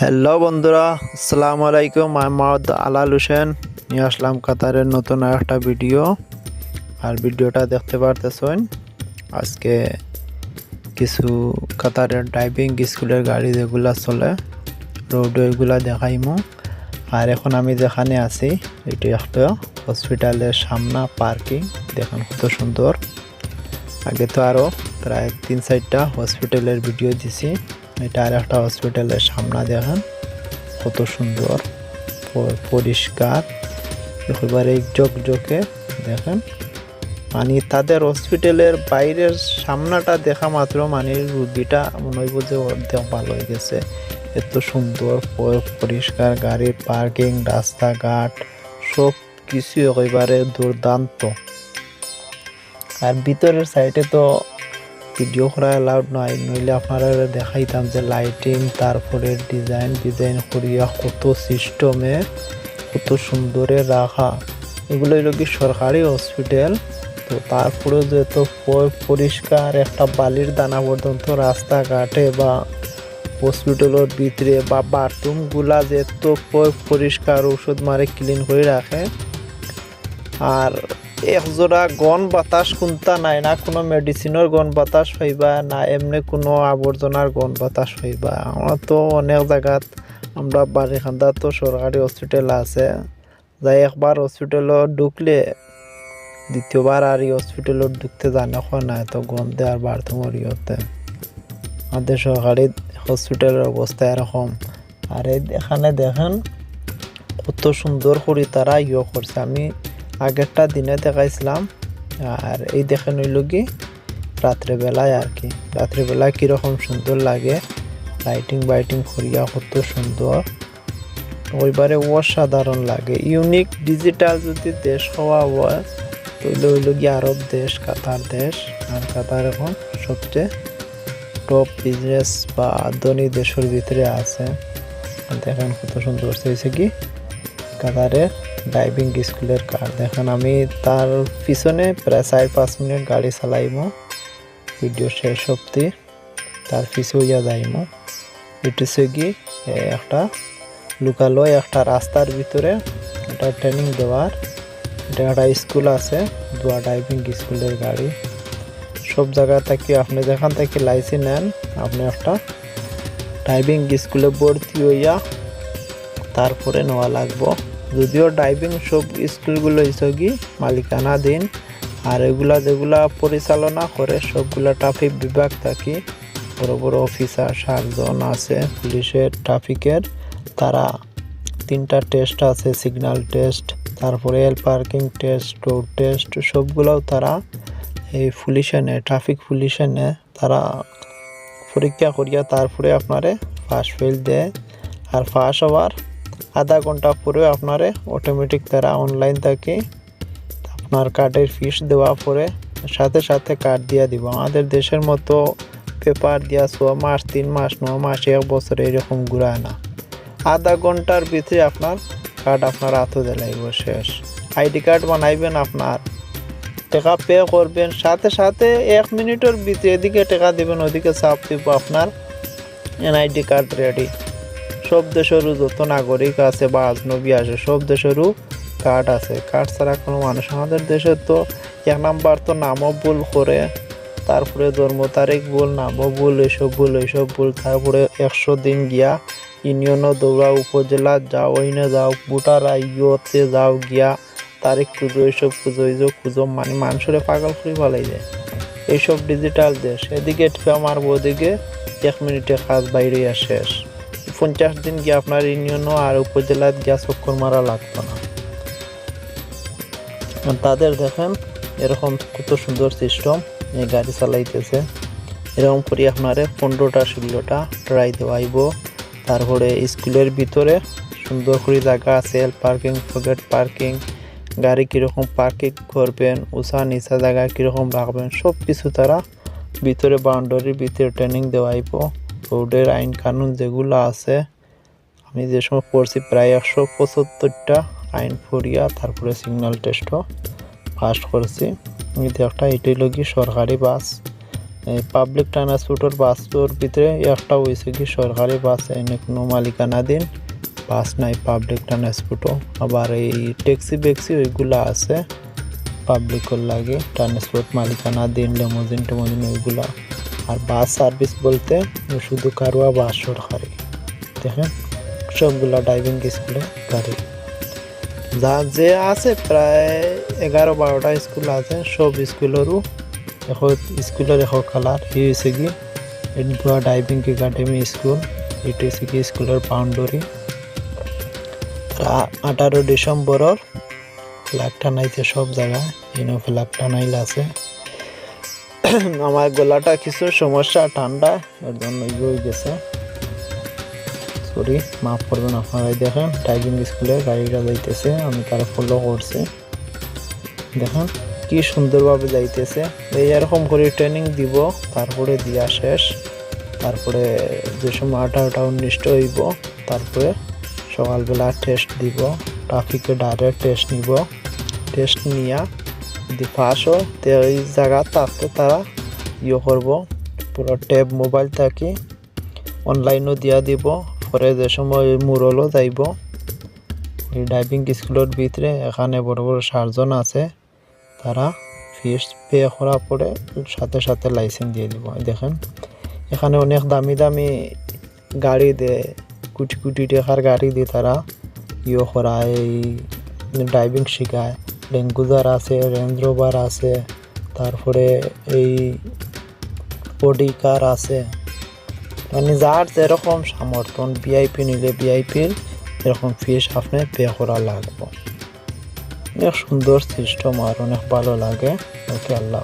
Hello বন্ধুরা। আসসালামু আলাইকুম। মোহাম্মদ আলাল হোসেন নিয়ে আসলাম কাতারের নতুন একটা ভিডিও। আর ভিডিওটা দেখতে পারতেছেন, আজকে কিছু কাতারের ড্রাইভিং স্কুলের গাড়ি যেগুলা চলে রোড ওইগুলা দেখাইমু। আর এখন আমি যেখানে আছি, এটি একটা হসপিটালের সামনা পার্কিং দেখুন কত সুন্দর। আগে তো আরও প্রায় তিন চারটা হসপিটালের ভিডিও দিছি। এটা আর একটা হসপিটালের সামনা দেখেন। কত সুন্দর পরিষ্কার। একেবারে জকজকে দেখেন। মানে তাদের হসপিটালের বাইরের সামনাটা দেখা মাত্র মানে রুগীটা মনে হইব যে অর্ধেক ভালো হয়ে গেছে। এত সুন্দর পরিষ্কার, গাড়ির পার্কিং রাস্তাঘাট সব কিছু একেবারে দুর্দান্ত। আর ভিতরের সাইডে তো ভিডিও করা অ্যালাউড নয় নইলে আপনারা দেখাইতাম যে লাইটিং তারপরে ডিজাইন ডিজাইন করিয়া কত সিস্টেমে কত সুন্দরে রাখা। এগুলো হলো কি সরকারি হসপিটাল তো তারপরে যে এত পরিষ্কার একটা বালির দানা পর্যন্ত রাস্তাঘাটে বা হসপিটালের ভিতরে বা বাথরুমগুলা যে এত পরিষ্কার ওষুধ মারে ক্লিন করে রাখে, আর একজোড়া গন বাতাস কোনটা নাই না? কোনো মেডিসিনের গন বাতাস পাইবা না, এমনি কোনো আবর্জনার গন বাতাস হইবা। আমরা তো অনেক জায়গাত আমরা বাড়িখান্দা তো সরকারি হসপিটাল আছে। যাই একবার হসপিটালত ঢুকলে দ্বিতীয়বার আর এই হসপিটালত ঢুকতে জানা হয় না এত গন্ধে আর বাথরুমের ইয়েতে আমাদের সরকারি হসপিটালের অবস্থা এরকম আর এখানে দেখেন, কত সুন্দর করে তারা ইয়ে করছে আমি আগেরটা দিনে দেখাইছিলাম, আর এই দেখেন হইল কি, রাত্রেবেলায় আর কি। রাত্রেবেলায় কীরকম সুন্দর লাগে লাইটিং বাইটিং করিয়া কত সুন্দর। ওইবারে অসাধারণ লাগে। ইউনিক ডিজিটাল যদি দেশ হওয়া হয়, তাহলে হইল গিয়ে আরব দেশ, কাতার দেশ। আর কাতার এখন সবচেয়ে টপ বিজনেস বা ধনী দেশের ভিতরে আছে। দেখেন কত সুন্দর হয়েছে কি। কাতারের ড্রাইভিং স্কুলের কার দেখেন আমি তার পিছনে প্রায় চার পাঁচ মিনিট গাড়ি চালাইমো। ভিডিও শেষ অব্দি তার পিছু ইয়া যাইমো। এটি কি এ, একটা লুকালয় একটা রাস্তার ভিতরে একটা ট্রেনিং দেওয়ার। এটা একটা স্কুল আছে দুয়া ড্রাইভিং স্কুলের গাড়ি। সব জায়গা থেকে আপনি যেখান থেকে লাইসেন্স নেন আপনি একটা ড্রাইভিং স্কুলে ভর্তি হইয়া তারপরে নেওয়া লাগবো। যদিও ড্রাইভিং সব স্কুলগুলো হিসেবে মালিকানা দিন, আর এগুলা যেগুলা পরিচালনা করে, সবগুলা ট্রাফিক বিভাগ থাকি। বড় বড় অফিসার সাতজন আছে, পুলিশের ট্রাফিকের তারা তিনটা টেস্ট আছে সিগন্যাল টেস্ট তারপরে L parking test road test সবগুলোও তারা এই পুলিশনে ট্রাফিক পুলিশনে তারা পরীক্ষা করিয়া তারপরে আপনারে ফার্স্ট ফেল দেয়। আর ফার্স্ট হওয়ার আধা ঘণ্টা পরে আপনারে অটোমেটিক তারা অনলাইন থেকে আপনার কার্ডের ফিস দেওয়া পরে সাথে সাথে কার্ড দিয়া দিব। আমাদের দেশের মতো পেপার দিয়া ছ মাস, তিন মাস, ন মাস, এক বছর এরকম ঘুরায় না। আধা ঘণ্টার ভিতরে আপনার কার্ড আপনার হাতে দিলাইব শেষ। আইডি কার্ড বানাইবেন আপনার। টাকা পে করবেন, সাথে সাথে এক মিনিটের ভিতরে এদিকে টাকা দিবেন, ওদিকে চাপ দিব আপনার এনআইডি কার্ড রেডি সব দেশেরও যত নাগরিক আছে বা আজনবী আছে, সব দেশেরও কার্ড আছে। কার্ড ছাড়া কোনো মানুষ, আমাদের দেশে তো এক নাম্বার তো নামও ভুল করে, তারপরে জন্ম তারিখ ভুল, নামও ভুল এইসব ভুল এইসব ভুল, তারপরে একশো দিন গিয়া ইউনিয়নও দৌড়াও উপজেলা, যাও ওইনে যাও, ভোটার ইয়েতে যাও গিয়া তারিখ খুঁজো এইসব খুঁজো এইসব খুঁজো মানে মানুষের পাগল করে ফেলাই যায় এইসব ডিজিটাল দেশ। এদিকে ঠেকা মারবো, ওদিকে এক মিনিটে কাজ বাইরে শেষ। পঞ্চাশ দিন গিয়ে আপনার ইউনিয়নও আর উপজেলার গিয়া চক্কর মারা লাগতো না। তাদের দেখেন, এরকম কত সুন্দর সিস্টেম এই গাড়ি চালাইতেছে। এরকম করি আপনারে পনেরোটা, ষোলোটা ট্রাই দেওয়াইব। তারপরে স্কুলের ভিতরে সুন্দর করে জায়গা আছে পার্কিং পকেট পার্কিং, গাড়ি কীরকম পার্কিং করবেন উষা নিচা জায়গা কীরকম রাখবেন সব কিছু তারা ভিতরে বাউন্ডারির ভিতরে ট্রেনিং দেওয়াইব। রোডের আইন কানুন যেগুলো আছে, আমি যে সময় পড়ছি প্রায় একশো পঁচাত্তরটা আইন পড়িয়া তারপরে সিগন্যাল টেস্টও পাস করছি। আমি একটা এটাই লগি সরকারি বাস এই পাবলিক ট্রান্সপোর্টের বাসটোর ভিতরে একটা হয়েছে কি সরকারি বাস এনে কোনো মালিকানা দিন বাস নাই পাবলিক ট্রান্সপোর্টও আবার এই ট্যাক্সি বেক্সি ওইগুলা আছে পাবলিকর লাগে ট্রান্সপোর্ট মালিকানা দিন লেমোজিন টেমোজিন ওইগুলা। আর বাস সার্ভিস বলতে শুধু কারোয়া বাস সরকারি দেখেন, সবগুলা ড্রাইভিং স্কুলে গাড়ি। যা যে আছে প্রায় এগারো বারোটা স্কুল আছে, সব স্কুলেরও এখন স্কুলের এখন কালার ই হয়েছে কি গোয়া ড্রাইভিং একাডেমি স্কুল এটা হচ্ছে কি স্কুলের বাউন্ডারি আঠারো ডিসেম্বরের ফ্ল্যাগ টানাইছে সব জায়গায় ইনো ফ্ল্যাগ টানাইল আছে। আমার গলাটা কিছু সমস্যা, ঠান্ডা এর জন্য হয়ে গেছে। সরি মাফ করবেন আপনারাই, দেখেন ড্রাইভিং স্কুলে গাড়িটা যাইতেছে, আমি তারা ফলো করছি। দেখেন, কি সুন্দরভাবে যাইতেছে। এই এরকম করে ট্রেনিং দিব, তারপরে দিয়া শেষ। তারপরে যে সময় আঠারোটা উনিশটা হইব, তারপরে সকালবেলা টেস্ট দিব ট্রাফিকে ডাইরেক্ট টেস্ট নিব। টেস্ট নিয়া যদি তো ওই জায়গা থাকতে তারা ইয়ে করব পুরো ট্যাব মোবাইল থাকি অনলাইনও দিয়া দিব পরে যে সময় মুরলও যাইব এই ড্রাইভিং স্কুলের ভিতরে এখানে বড় বড় সার্জন আছে তারা ফিস পে করার পরে সাথে সাথে লাইসেন্স দিয়ে দিব দেখেন এখানে অনেক দামি দামি গাড়ি দেয় কোটি কোটি টাকার গাড়ি দিয়ে তারা ইয়ে করায় এই ড্রাইভিং শেখায় রেঙ্গুজার আছে রেঞ্জ রোভার আছে, তারপরে এই বডি কার আছে। মানে যার যেরকম সমর্থন ভিআইপি নিলে ভিআইপির এরকম ফিস আপনি পে করা লাগবে। অনেক সুন্দর সিস্টেম আর অনেক ভালো লাগে। ওকে, আল্লাহ